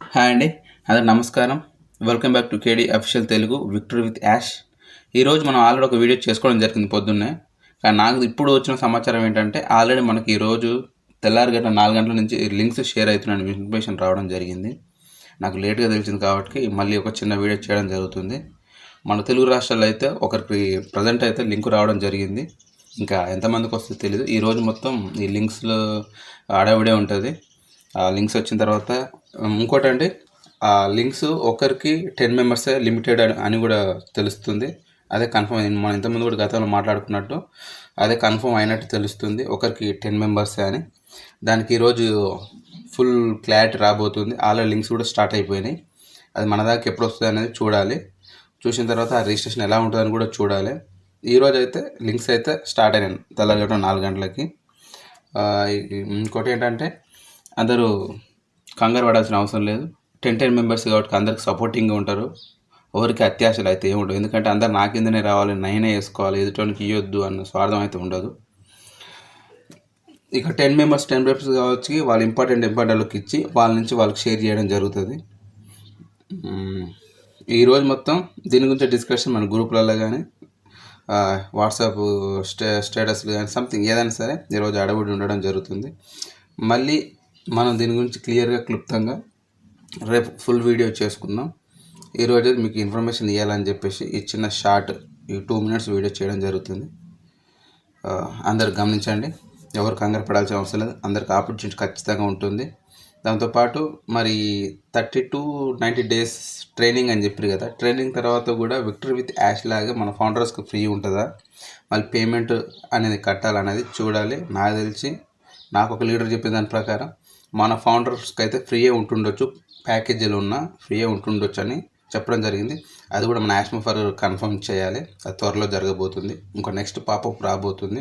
Hi అండి అందరికి నమస్కారం. Welcome back to KD official Telugu victory with Yash ఈరోజు మనం ఆల్రెడీ ఒక వీడియో చేసుకోవడం జరిగింది పొద్దున్నే. కానీ నాకు ఇప్పుడు వచ్చిన సమాచారం ఏంటంటే ఆల్రెడీ మనకి ఈరోజు తెల్లారి గంట నాలుగు గంటల నుంచి లింక్స్ షేర్ అవుతున్నాయని ఇన్ఫర్మేషన్ రావడం జరిగింది. నాకు లేట్గా తెలిసింది కాబట్టి మళ్ళీ ఒక చిన్న వీడియో చేయడం జరుగుతుంది. మన తెలుగు రాష్ట్రాల్లో అయితే ఒకరికి ప్రజెంట్ అయితే లింక్ రావడం జరిగింది. ఇంకా ఎంతమందికి వస్తుందో తెలియదు ఈరోజు మొత్తం ఈ లింక్స్లో ఆడవిడే ఉంటుంది. ఆ లింక్స్ వచ్చిన తర్వాత ఇంకోటి అండి ఆ లింక్స్ ఒకరికి టెన్ మెంబర్సే లిమిటెడ్ అని అని కూడా తెలుస్తుంది. అదే కన్ఫర్మ్ అయింది. మనం ఇంతకుముందు కూడా గతంలో మాట్లాడుకున్నట్టు అదే కన్ఫర్మ్ అయినట్టు తెలుస్తుంది. ఒకరికి టెన్ మెంబర్సే అని. దానికి ఈరోజు ఫుల్ క్లారిటీ రాబోతుంది. ఆల్రెడీ లింక్స్ కూడా స్టార్ట్ అయిపోయినాయి. అది మన దాకా ఎప్పుడు వస్తుంది అనేది చూడాలి. చూసిన తర్వాత ఆ రిజిస్ట్రేషన్ ఎలా ఉంటుందని కూడా చూడాలి. ఈరోజు అయితే లింక్స్ అయితే స్టార్ట్ అయినాయి. తెల్లగట నాలుగు గంటలకి. ఇంకోటి ఏంటంటే అందరూ కంగారు పడాల్సిన అవసరం లేదు. టెన్ టెన్ మెంబర్స్ కాబట్టి అందరికి సపోర్టింగ్గా ఉంటారు. ఎవరికి అత్యాశలు అయితే ఏమి ఉండవు. ఎందుకంటే అందరు నా కిందనే రావాలి నేనే వేసుకోవాలి ఎదుటోనికి ఇవ్వద్దు అన్న స్వార్థం అయితే ఉండదు. ఇక టెన్ మెంబర్స్ టెన్ మెంబర్స్ కావచ్చు వాళ్ళు ఇంపార్టెంట్ ఇంపార్టెంట్కి ఇచ్చి వాళ్ళ నుంచి వాళ్ళకి షేర్ చేయడం జరుగుతుంది. ఈరోజు మొత్తం దీని గురించి డిస్కషన్ మన గ్రూపులలో కానీ వాట్సాప్ స్టే స్టేటస్లు కానీ సంథింగ్ ఏదైనా సరే ఈరోజు అడవుడి ఉండడం జరుగుతుంది. మళ్ళీ మనం దీని గురించి క్లియర్గా క్లుప్తంగా రేపు ఫుల్ వీడియో చేసుకుందాం. ఈరోజు మీకు ఇన్ఫర్మేషన్ ఇవ్వాలని చెప్పేసి ఈ చిన్న షార్ట్ ఈ టూ మినిట్స్ వీడియో చేయడం జరుగుతుంది. అందరు గమనించండి. ఎవరు కంగారు పడాల్సిన అవసరం లేదు. అందరికి ఆపర్చునిటీ ఖచ్చితంగా ఉంటుంది. దాంతోపాటు మరి thirty to ninety days training అని చెప్పారు కదా. ట్రైనింగ్ తర్వాత కూడా విక్టరీ విత్ యాష్ లాగా మన ఫౌండర్స్కి ఫ్రీ ఉంటుందా? మళ్ళీ పేమెంట్ అనేది కట్టాలనేది చూడాలి. నాకు తెలిసి నాకు ఒక లీడర్ చెప్పిన దాని ప్రకారం మన ఫౌండర్స్కి అయితే ఫ్రీయే ఉంటుండొచ్చు. ప్యాకేజీలు ఉన్నా ఫ్రీయే ఉంటుండొచ్చు అని చెప్పడం జరిగింది. అది కూడా మన యాష్మ ఫర్ కన్ఫర్మ్ చేయాలి. అది త్వరలో జరగబోతుంది. ఇంకో నెక్స్ట్ పాపప్ రాబోతుంది.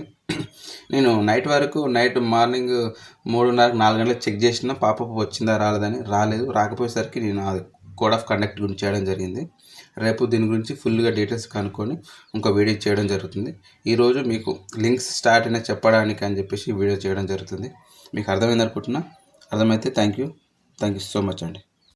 నేను నైట్ వరకు నైట్ మార్నింగ్ మూడున్నర నాలుగు గంటలకు చెక్ చేసిన పాపప్ వచ్చిందా రాలేదని రాలేదు. రాకపోయేసరికి నేను అది కోడ్ ఆఫ్ కండక్ట్ గురించి చేయడం జరిగింది. రేపు దీని గురించి ఫుల్గా డీటెయిల్స్ కనుక్కొని ఇంకో వీడియో చేయడం జరుగుతుంది. ఈరోజు మీకు లింక్స్ స్టార్ట్ అయినా చెప్పడానికి అని చెప్పేసి వీడియో చేయడం జరుగుతుంది. మీకు అర్థమైంది అనుకుంటున్నా? అర్థమైతే thank you. Thank you so much అండి.